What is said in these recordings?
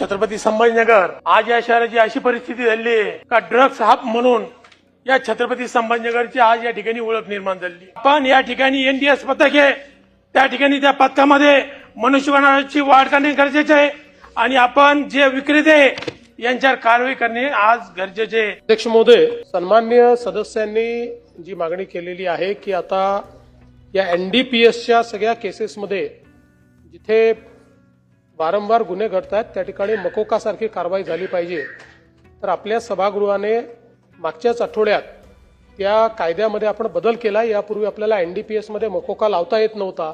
छत्रपती संभाजीनगर. आज या शहराची अशी परिस्थिती झाली आहे का ड्रग्स हब म्हणून या छत्रपती संभाजीनगरची आज या ठिकाणी ओळख निर्माण झाली. पण या ठिकाणी एनडीएस पथक आहे. त्या ठिकाणी त्या पथकामध्ये मनुष्यबळाची वाढ करणे गरजेचे आहे. आणि आपण जे विक्रेते यांच्यावर कारवाई करणे आज गरजेचे अध्यक्ष महोदय सन्मान्य सदस्यांनी जी मागणी केलेली आहे की आता या एन डी पी एसच्या सगळ्या केसेसमध्ये जिथे वारंवार गुन्हे घडत आहेत त्या ठिकाणी मकोकासारखी कारवाई झाली पाहिजे. तर आपल्या सभागृहाने मागच्याच आठवड्यात त्या कायद्यामध्ये आपण बदल केला यापूर्वी आपल्याला एन डी पी एसमध्ये मकोका लावता येत नव्हता.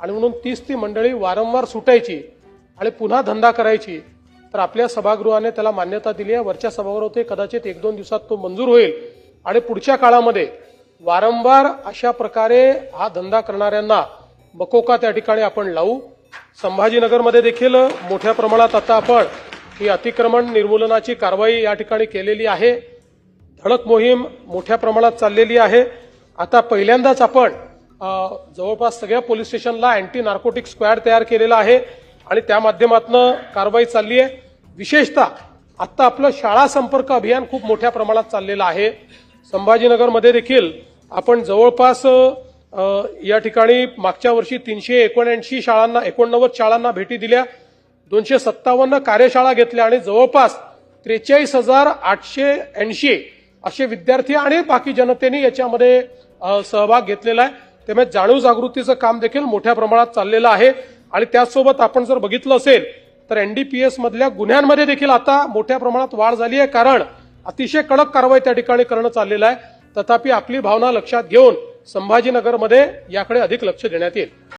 आणि म्हणून तीच ती मंडळी वारंवार सुटायची आणि पुन्हा धंदा करायची. तर आपल्या सभागृहाने त्याला मान्यता दिली आहे. वरच्या सभागृहात कदाचित एक दोन दिवसात तो मंजूर होईल. आणि पुढच्या काळामध्ये वारंवार अशा प्रकारे हा धंदा करणाऱ्यांना मकोका त्या ठिकाणी आपण लावू. संभाजीनगरमध्ये देखील मोठ्या प्रमाणात आता आपण ही अतिक्रमण निर्मूलनाची कारवाई या ठिकाणी केलेली आहे. धडक मोहीम मोठ्या प्रमाणात चाललेली आहे. आता पहिल्यांदाच आपण जवळपास सगळ्या पोलीस स्टेशनला अँटी नार्कोटिक स्क्वॅड तयार केलेला आहे आणि त्या माध्यमातून कारवाई चालली आहे. विशेषतः आत्ता आपलं शाळा संपर्क अभियान खूप मोठ्या प्रमाणात चाललेलं आहे. संभाजीनगरमध्ये देखील आपण जवळपास या ठिकाणी मागच्या वर्षी तीनशे एकोणऐंशी शाळांना एकोणनव्वद शाळांना भेटी दिल्या दोनशे सत्तावन्न कार्यशाळा घेतल्या आणि जवळपास त्रेचाळीस हजार आठशे ऐंशी असे विद्यार्थी आणि बाकी जनतेने याच्यामध्ये सहभाग घेतलेला आहे. त्यामुळे जाणीव जागृतीचं काम देखील मोठ्या प्रमाणात चाललेलं आहे. आणि त्याचसोबत आपण जर बघितलं असेल तर एनडीपीएस मधल्या गुन्ह्यांमध्ये देखील आता मोठ्या प्रमाणात वाढ झाली आहे. कारण अतिशय कडक कारवाई त्या ठिकाणी करणं चाललेलं आहे. तथापि आपली भावना लक्षात घेऊन संभाजीनगरमध्ये याकडे अधिक लक्ष देण्यात येईल.